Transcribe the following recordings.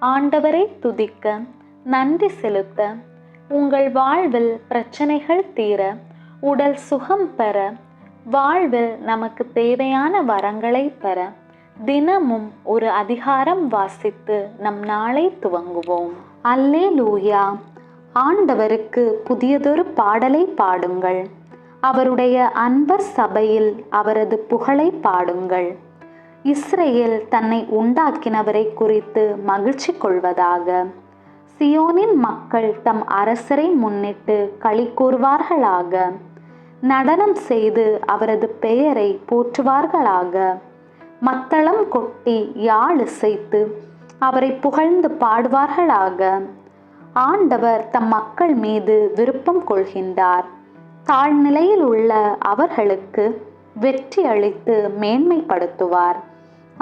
ஆண்டவரை துதிக்க நன்றி செலுத்த உங்கள் வாழ்வில் பிரச்சனைகள் தீர உடல் சுகம் பெற வாழ்வில் நமக்கு தேவையான வரங்களை பெற தினமும் ஒரு அதிகாரம் வாசித்து நம் நாளை துவங்குவோம். அல்லே லூயா ஆண்டவருக்கு புதியதொரு பாடலை பாடுங்கள். அவருடைய அன்பர் சபையில் அவரது புகழை பாடுங்கள். இஸ்ரேல் தன்னை உண்டாக்கினவரை குறித்து மகிழ்ச்சி கொள்வதாக. சியோனின் மக்கள் தம் அரசரை முன்னிட்டு களி கூறுவார்களாக. நடனம் செய்து அவரது பெயரை போற்றுவார்களாக. மத்தளம் கொட்டி யாழ் இசைத்து அவரை புகழ்ந்து பாடுவார்களாக. ஆண்டவர் தம் மக்கள் மீது விருப்பம் கொள்கின்றார். தாழ்நிலையில் உள்ள அவர்களுக்கு வெற்றி அளித்து மேன்மைப்படுத்துவார்.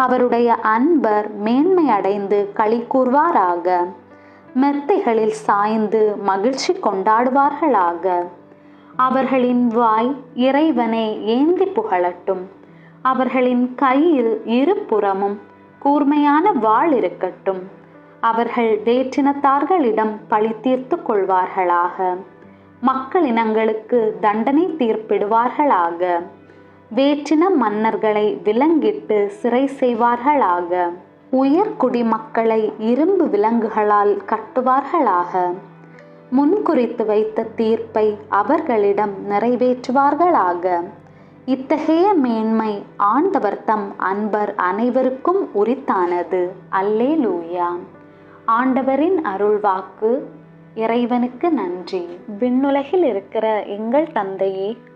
அவருடைய அன்பர் மேன்மை அடைந்து களி கூறுவாராக மெத்தைகளில் சாய்ந்து மகிழ்ச்சி கொண்டாடுவார்களாக. அவர்களின் வாய் இறைவனை ஏந்தி புகழட்டும். அவர்களின் கையில் இருபுறமும் கூர்மையான வாள் இருக்கட்டும். அவர்கள் வேற்றினத்தார்களிடம் பழி தீர்த்து கொள்வார்களாக. மக்களினங்களுக்கு தண்டனை தீர்ப்பிடுவார்களாக. வேற்றின மன்னர்களை விலங்கிட்டு சிறை செய்வார்களாக. உயர் குடிமக்களை இரும்பு விலங்குகளால் கட்டுவார்களாக. முன்குறித்து வைத்த தீர்ப்பை அவர்களிடம் நிறைவேற்றுவார்களாக. இத்தகைய மேன்மை ஆண்டவர் தம் அன்பர் அனைவருக்கும் உரித்தானது. அல்லே லூயா ஆண்டவரின் அருள்வாக்கு இறைவனுக்கு நன்றி. விண்ணுலகில் இருக்கிற எங்கள் தந்தையே